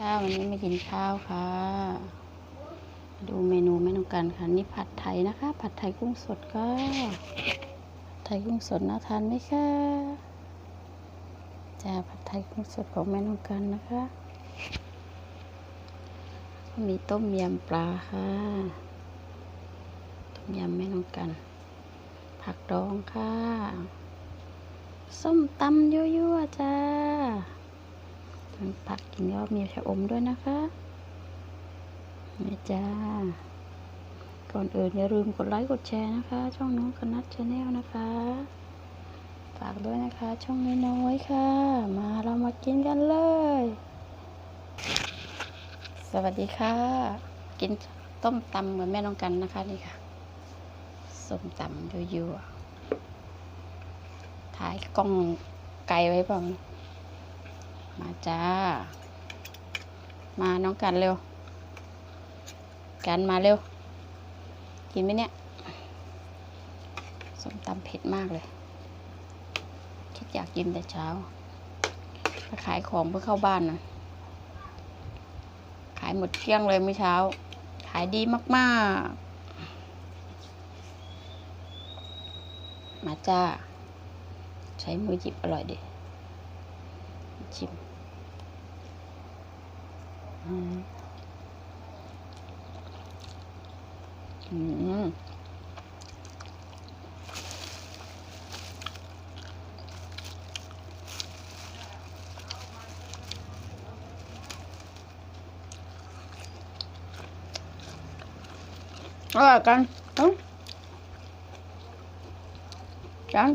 ค่ะวันนี้ไม่กินข้าวค่ะ ดูเมนูเมนูกันค่ะนี่ผัดไทยนะคะ ผัดไทยกุ้งสดก็ผัดไทยกุ้งสดน่าทานไหมคะจ้าผัดไทยกุ้งสดของเมนูกันนะคะมีต้มยำปลาค่ะ ต้มยำเมนูกัน ผักดองค่ะ ส้มตำยั่วๆจ้า ทั้งผักกินก็มีชะอมด้วยนะคะนี่จ้า ก่อนอื่นอย่าลืมกดไลค์กดแชร์นะคะ ช่องน้องคนัทชาแนลนะคะ ฝากด้วยนะคะ ช่องน้อยๆค่ะ มาเรามากินกันเลย สวัสดีค่ะ กินต้มตำเหมือนแม่น้องกันนะคะนี่ค่ะส้มตำยั่วๆถ่ายกล้องไกลไว้บ้าง มาจ้า มาน้องกันเร็ว กันมาเร็ว กินไหมเนี่ยส้มตำเผ็ดมากเลยคิดอยากกินแต่เช้าขายของเพื่อเข้าบ้านนะขายหมดเที่ยงเลยเมื่อเช้า ขายดีมาก ๆ มาจ้า ใช้มือหยิบอร่อยดีชิม อืมอืมอร่อยกันเอ้ากัน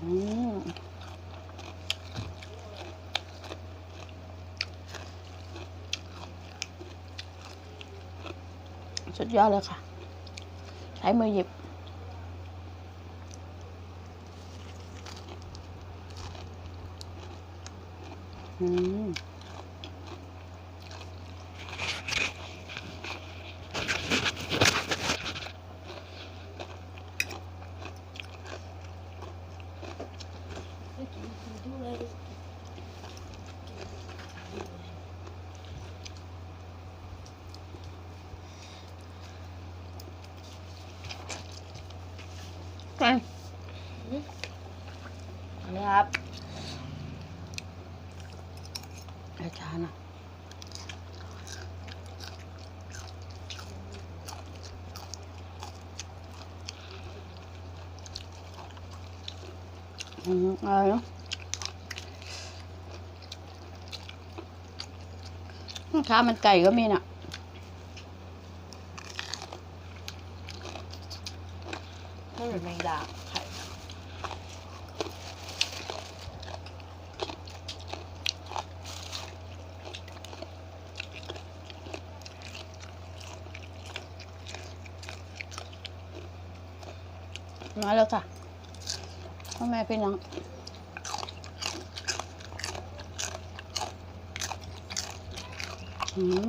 อืม สุดยอดเลยค่ะ ใช้มือหยิบ อืม กันอันนี้ครับอาจารย์นะ อืมอะไรเนาะข้ามันไก่ก็มีน่ะไม่เหมือนแมงดาไข่มาแล้วจ้ะ พ่อแม่พี่น้องอืม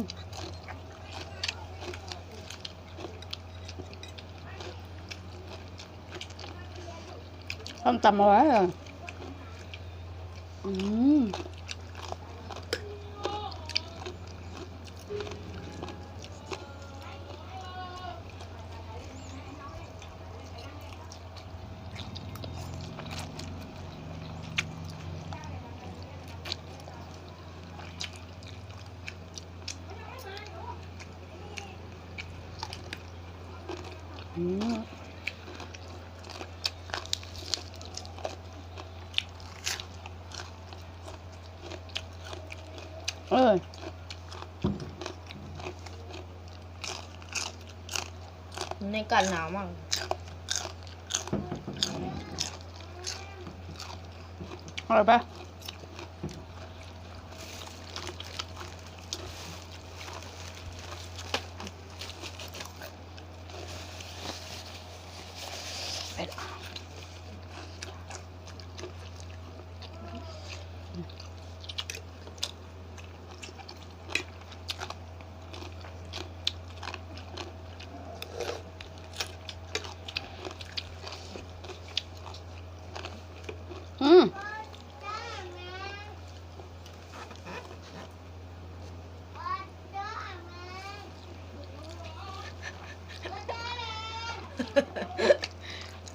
ต้มตำเอาไว้เหรออืมอืม เออในกันหนาวมากอร่อยปะเผ็ดอืม เ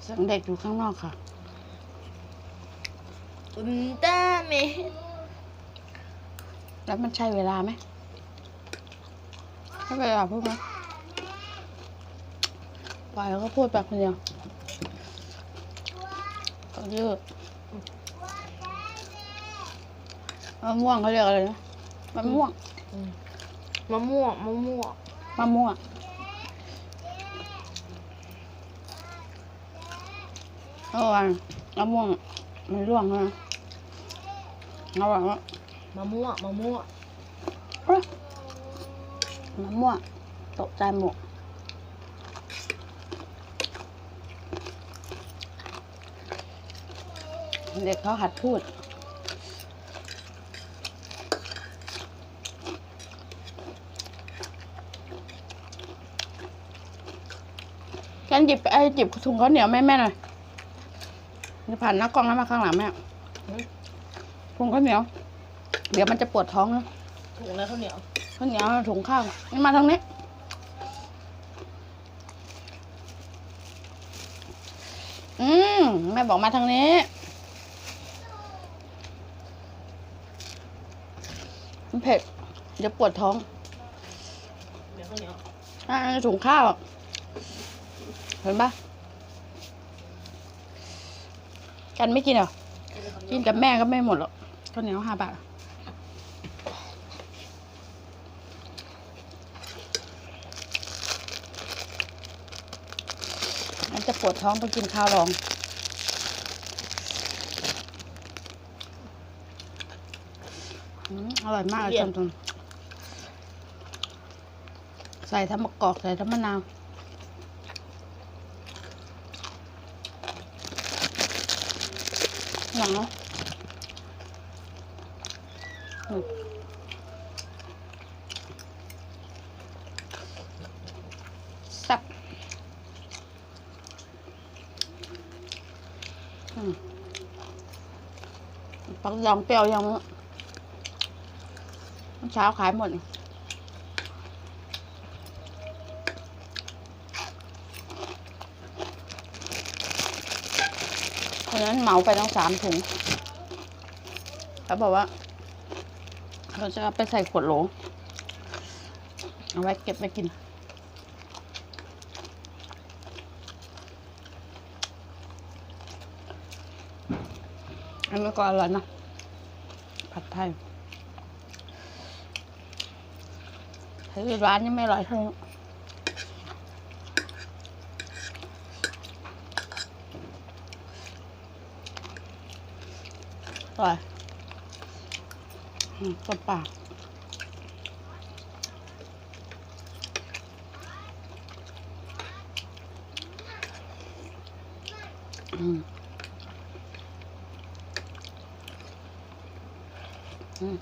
สียงเด็กอยู่ข้างนอกค่ะ อุลตร้าแมนแล้วมันใช่เวลาไหมใช่เวลาพูดไหมปล่อยแล้วก็พูดแบบคนเดียวก็ยืดมะม่วงเขาเรียกอะไรนะมะม่วงมะม่วงมะม่วงมะม่วง เมื่อวานมะม่วงมันร่วงนะเอาแบบว่ามะม่วงมะม่วงเอ้ยมะม่วงตกใจหมดเด็กเขาหัดพูดกันหยิบไอ้หยิบถุงข้าวเหนียวแม่แม่หน่อย จะผ่านหน้ากล้องแล้วมาข้างหลังแม่ถุงข้าวเหนียว เดี๋ยวมันจะปวดท้องนะถุงแล้วข้าวเหนียวข้าวเหนียวถุงข้าวนี่มาทางนี้อืมแม่บอกมาทางนี้มันเผ็ดเดี๋ยวปวดท้องเดี๋ยวข้าวเหนียวอ่าถุงข้าว เห็นปะ กันไม่กินเหรอ กินกับแม่ก็ไม่หมดหรอกข้าวเหนียวห้าบาทมันจะปวดท้องไปกินข้าวรองอืมอร่อยมากเลยจนๆใส่ทั้งมะกอกใส่ทั้งมะนาว หนังเนาะอืมแซ่บอืมปักยองเปรี้ยวยังเมื่อเช้าขายหมด เพราะฉะนั้นเหมาไปต้องสามถุงเขาบอกว่าเขาจะเอาไปใส่ขวดโหล เอาไว้เก็บไปกิน อันนี้ก็อร่อยนะ ผัดไทยร้านนี้ไม่อร่อยเท่านี้ อร่อยอืมต้มปลาอืมอืม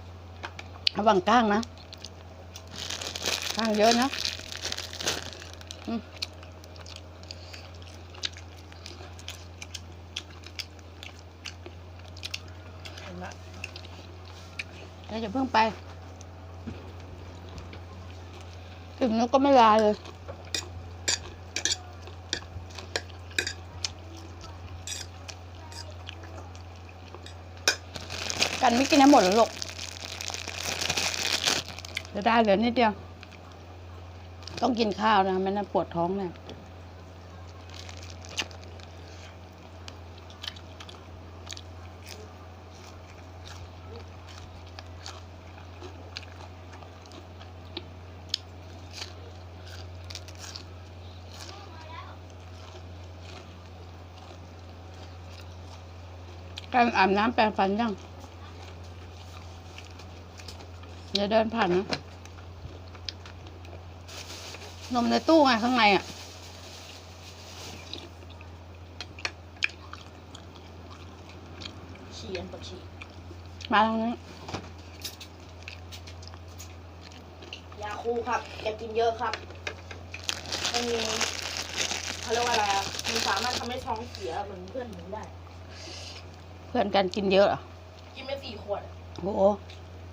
ระวังก้างนะ ก้างเยอะนะอืม เห็นปะ เดี๋ยวจะเพิ่งไป ถึงแล้วก็ไม่ลาเลยกันไม่กินให้หมดหรอลูกจะได้เหลือนิดเดียว ต้องกินข้าวนะไม่นั้นปวดท้องเนี่ย การอาบน้ำแปรงฟันยังอย่าเดินผ่านนะ นมในตู้ไงข้างในอะ ฉี่อันปวดฉี่มาทางนี้ ยาคูครับ อย่ากินเยอะครับ มันมีเขาเรียกว่าอะไรอะ มันสามารถทำให้ท้องเสียเหมือนเพื่อนหนูได้ เพื่อนกันกินเยอะเหรอกินไปสี่ขวดอะโอ้โห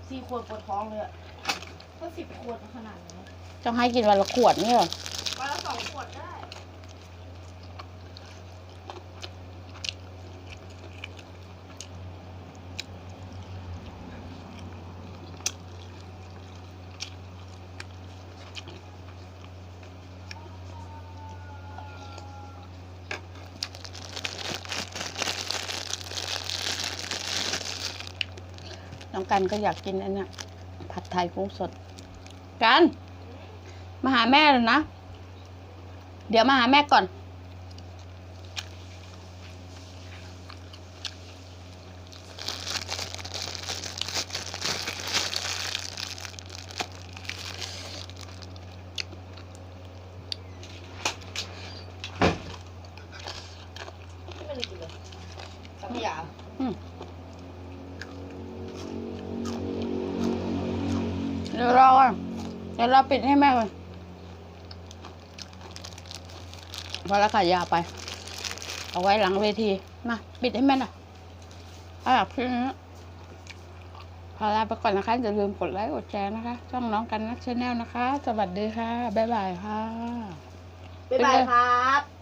สี่ขวดปวดท้องเลยอะก็สิบขวดขนาดนี้ต้องให้กินวันละขวดนี่เหรอวันละสองขวดได้ น้องกันก็อยากกินอันเนี้ยผัดไทยกุ้งสด กัน มาหาแม่เลยนะ เดี๋ยวมาหาแม่ก่อน ที่ไม่ได้กินเลยสังขยา อืมเดี๋ยวรอก่อน เดี๋ยวเราปิดให้แม่ก่อนพอแล้วค่ะยาไป เอาไว้หลังเวที มา ปิดให้แม่หน่อยอะพี่นี้พอลาไปก่อนนะคะอย่าลืมกดไลค์กดแชร์นะคะ ช่องน้องกันนักชาแนลนะคะ สวัสดีค่ะ บ๊ายบายค่ะ บ๊ายบายครับ